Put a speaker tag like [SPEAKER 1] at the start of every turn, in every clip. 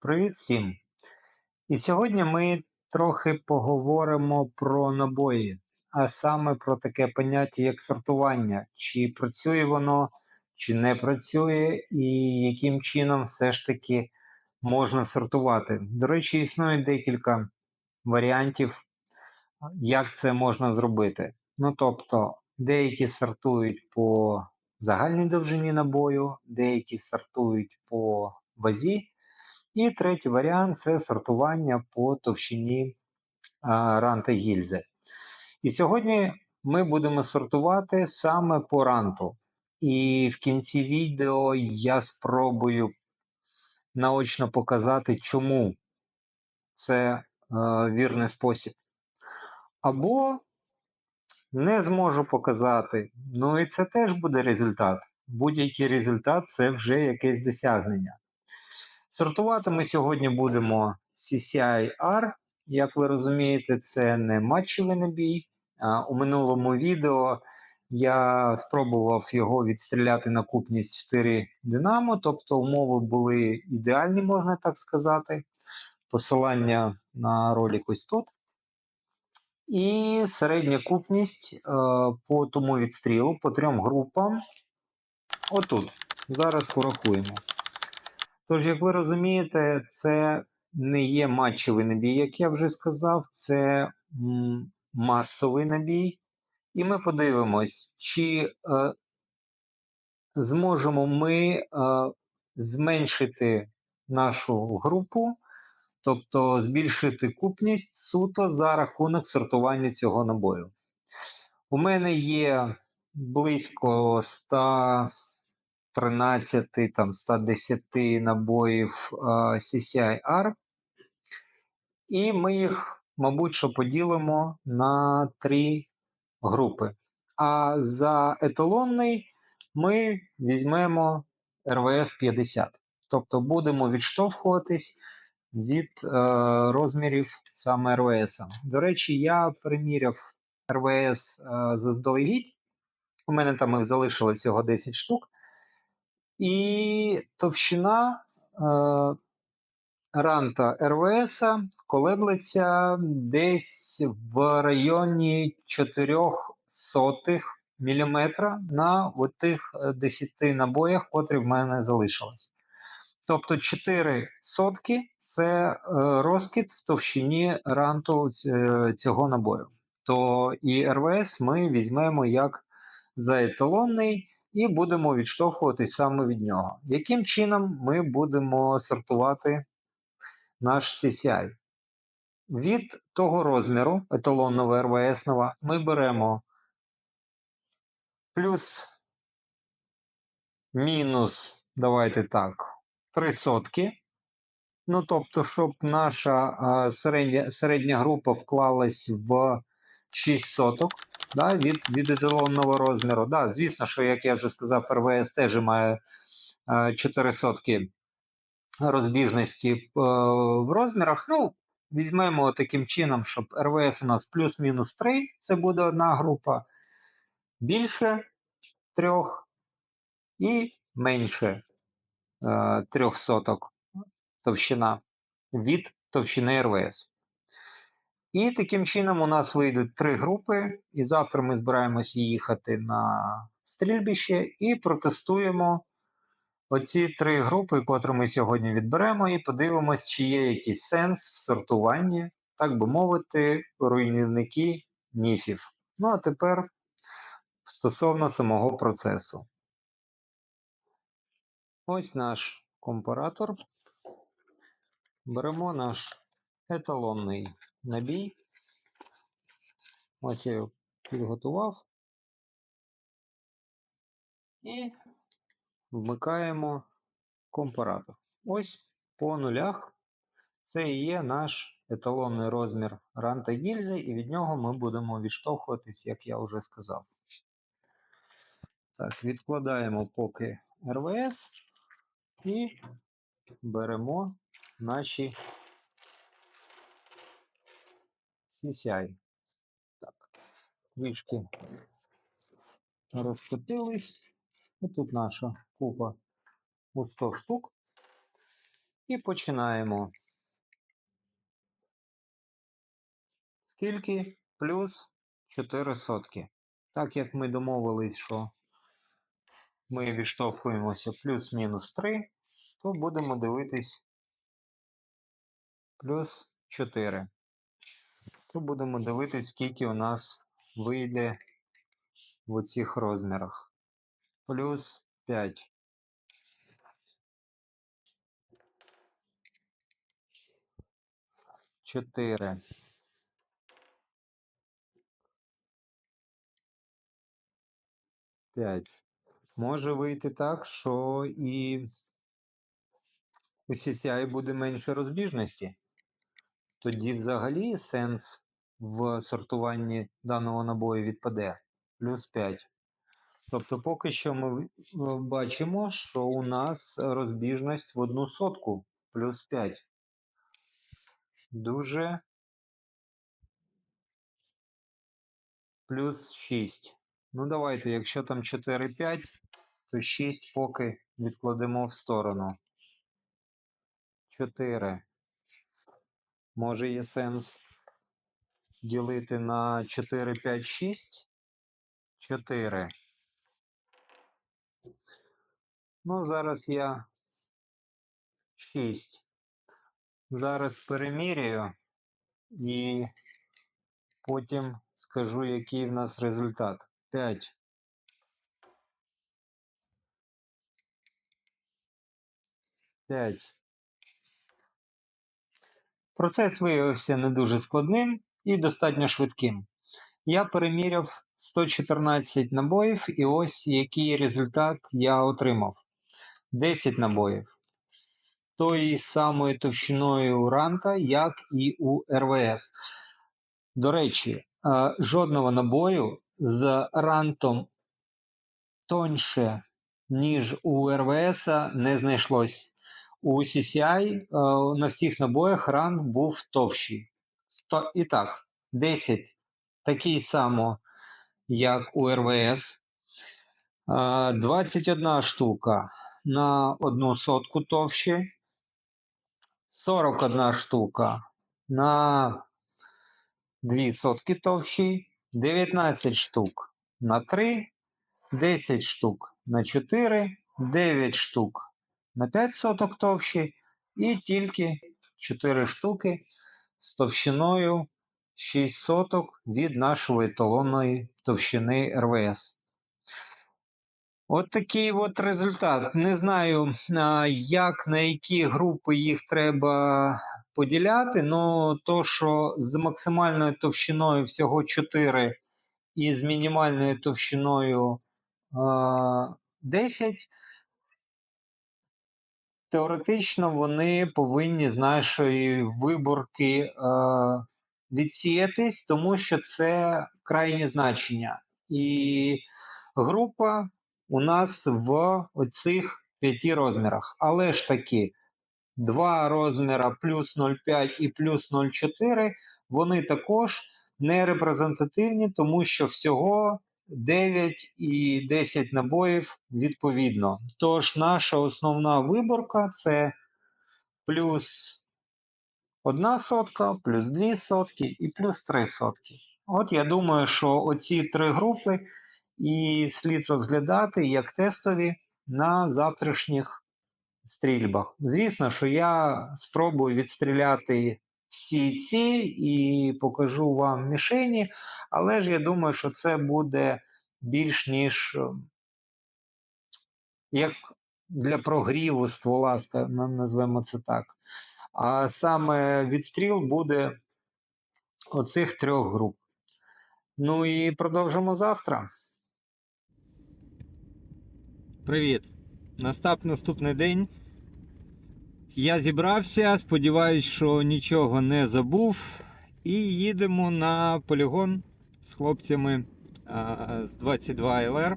[SPEAKER 1] Привіт всім! І сьогодні ми трохи поговоримо про набої, а саме про таке поняття, як сортування, чи працює воно, чи не працює, і яким чином все ж таки можна сортувати. До речі, існує декілька варіантів, як це можна зробити. Ну тобто, деякі сортують по загальній довжині набою, деякі сортують по вазі. І третій варіант це сортування по товщині а, ранта гільзи. І сьогодні ми будемо сортувати саме по ранту. І в кінці відео я спробую наочно показати, чому це вірний спосіб. Або не зможу показати. Ну і це теж буде результат. Будь-який результат це вже якесь досягнення. Сортувати ми сьогодні будемо CCI-R. Як ви розумієте, це не матчевий набій. У минулому відео я спробував його відстріляти на купність в тирі Динамо, тобто умови були ідеальні, можна так сказати. Посилання на ролик ось тут. І середня купність е, по тому відстрілу по трьом групам. Отут. Зараз порахуємо. Тож, як ви розумієте, це не є матчевий набій, як я вже сказав, це масовий набій. І ми подивимось, чи е, зможемо ми е, зменшити нашу групу, тобто збільшити купність суто за рахунок сортування цього набою. У мене є близько 100 13, там 110 набоїв CCI-R. І ми їх, мабуть, що поділимо на три групи. А за еталонний ми візьмемо РВС 50. Тобто будемо відштовхуватись від е, розмірів саме РВС. До речі, я приміряв РВС е, заздалегідь. У мене там їх залишилось всього 10 штук. І товщина е, ранта РВС колеблеться десь в районі 400 мм на тих 10 набоях, котрі в мене залишились. Тобто 4 сотки це е, розкид в товщині ранту цього набою. То і РВС ми візьмемо як заеталонний і будемо відштовхуватись саме від нього. Яким чином ми будемо сортувати наш CCI? Від того розміру еталонного РВС ми беремо плюс мінус, давайте так, 3 сотки. Ну, тобто, щоб наша а, середня середня група вклалась в 6 соток да, від від еталонного розміру. Да, Звісно, що, як я вже сказав, РВС теж має 4 сотки розбіжності е, в розмірах. Ну, Візьмемо таким чином, щоб РВС у нас плюс-мінус 3, це буде одна група, більше трьох і менше е, трьох соток товщина від товщини РВС. І таким чином у нас вийдуть три групи, і завтра ми збираємося їхати на стрільбище і протестуємо оці три групи, котрі ми сьогодні відберемо, і подивимось, чи є якийсь сенс в сортуванні, так би мовити, руйнівники міфів. Ну а тепер стосовно самого процесу. Ось наш компаратор. Беремо наш еталонний набій. Ось я його підготував. І вмикаємо компаратор. Ось по нулях. Це і є наш еталонний розмір ранта гільзи, і від нього ми будемо відштовхуватись, як я вже сказав. Так, відкладаємо поки РВС і беремо наші CCI. Так, трішки розкотились. Тут наша купа у 100 штук. І починаємо. Скільки? Плюс 4 сотки. Так як ми домовились, що ми відштовхуємося плюс-мінус 3, то будемо дивитись плюс 4. То будемо дивитись, скільки у нас вийде в оцих розмірах. Плюс 5. Чотири. П'ять. Може вийти так, що і у CCI буде менше розбіжності. Тоді взагалі сенс в сортуванні даного набою відпаде. Плюс 5. Тобто, поки що ми бачимо, що у нас розбіжність в одну сотку плюс 5. Дуже плюс 6. Ну, давайте, якщо там 4, 5, то 6 поки відкладемо в сторону. 4. Може є сенс ділити на 4, 5, 6? 4. Ну, зараз я 6. Зараз переміряю і потім скажу, який в нас результат. 5. П'ять. Процес виявився не дуже складним і достатньо швидким. Я переміряв 114 набоїв, і ось який результат я отримав. 10 набоїв з тої самої товщиною ранта, як і у РВС. До речі, е, жодного набою з рантом тоньше, ніж у РВС не знайшлось. У CCI е, на всіх набоях рант був товщий. Сто- І так, 10 такий само, як у РВС. Е, 21 штука на одну сотку товще. 41 штука на 2 сотки товщий. 19 штук на 3. 10 штук на 4. 9 штук на 5 соток товщі. І тільки 4 штуки з товщиною 6 соток від нашої еталонної товщини РВС. От такий от результат. Не знаю, як на які групи їх треба поділяти, але то, що з максимальною товщиною всього 4 і з мінімальною товщиною 10, теоретично вони повинні з нашої виборки е, відсіятись, тому що це крайні значення. І група у нас в оцих п'яти розмірах. Але ж таки, два розміра плюс 0,5 і плюс 0,4, вони також не репрезентативні, тому що всього 9 і 10 набоїв відповідно. Тож наша основна виборка це плюс 1 сотка, плюс 2 сотки і плюс 3 сотки. От я думаю, що оці три групи і слід розглядати як тестові на завтрашніх стрільбах. Звісно, що я спробую відстріляти всі ці і покажу вам мішені, але ж я думаю, що це буде більш ніж е, як для прогріву ствола, назвемо це так. А саме відстріл буде оцих трьох груп. Ну і продовжимо завтра. Привіт. Настав наступний день. Я зібрався, сподіваюсь, що нічого не забув. І їдемо на полігон з хлопцями а, з 22 ЛР.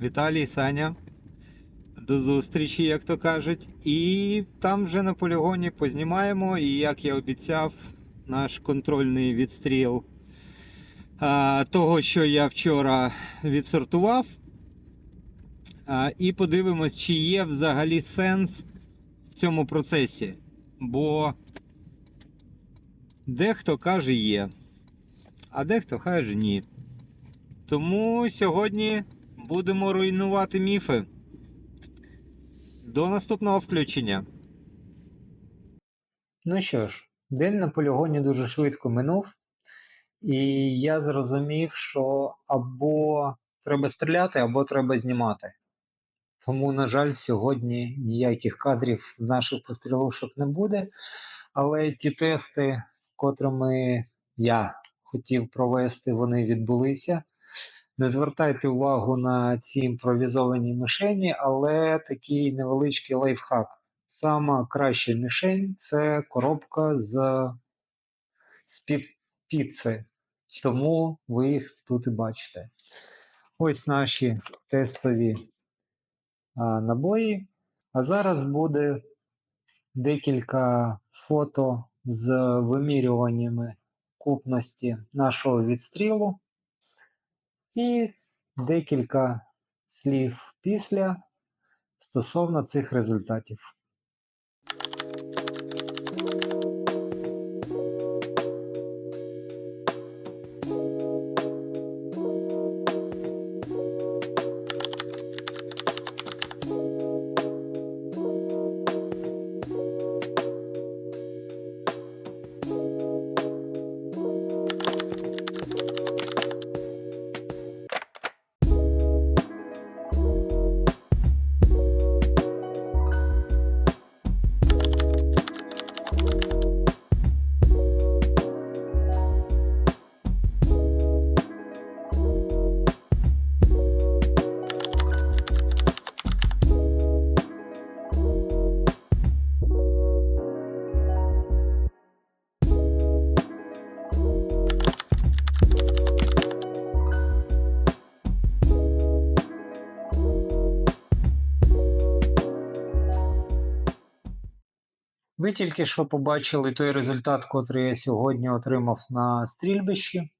[SPEAKER 1] Віталій, Саня. До зустрічі, як то кажуть. І там вже на полігоні познімаємо. І як я обіцяв, наш контрольний відстріл а, того, що я вчора відсортував. А, і подивимось, чи є взагалі сенс цьому процесі, бо дехто каже є, а дехто каже ні. Тому сьогодні будемо руйнувати міфи. До наступного включення. Ну що ж, день на полігоні дуже швидко минув, і я зрозумів, що або треба стріляти, або треба знімати. Тому, на жаль, сьогодні ніяких кадрів з наших пострілушок не буде. Але ті тести, котрими я хотів провести, вони відбулися. Не звертайте увагу на ці імпровізовані мішені, але такий невеличкий лайфхак. Сама краща мішень це коробка з, з під піци. Тому ви їх тут і бачите. Ось наші тестові набої. А зараз буде декілька фото з вимірюваннями купності нашого відстрілу. І декілька слів після стосовно цих результатів. Ви тільки що побачили той результат, котрий я сьогодні отримав на стрільбищі.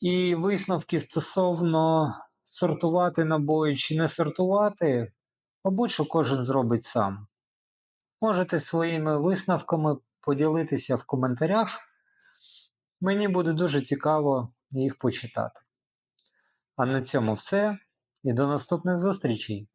[SPEAKER 1] І висновки стосовно сортувати набої чи не сортувати, мабуть, що кожен зробить сам. Можете своїми висновками поділитися в коментарях. Мені буде дуже цікаво їх почитати. А на цьому все і до наступних зустрічей!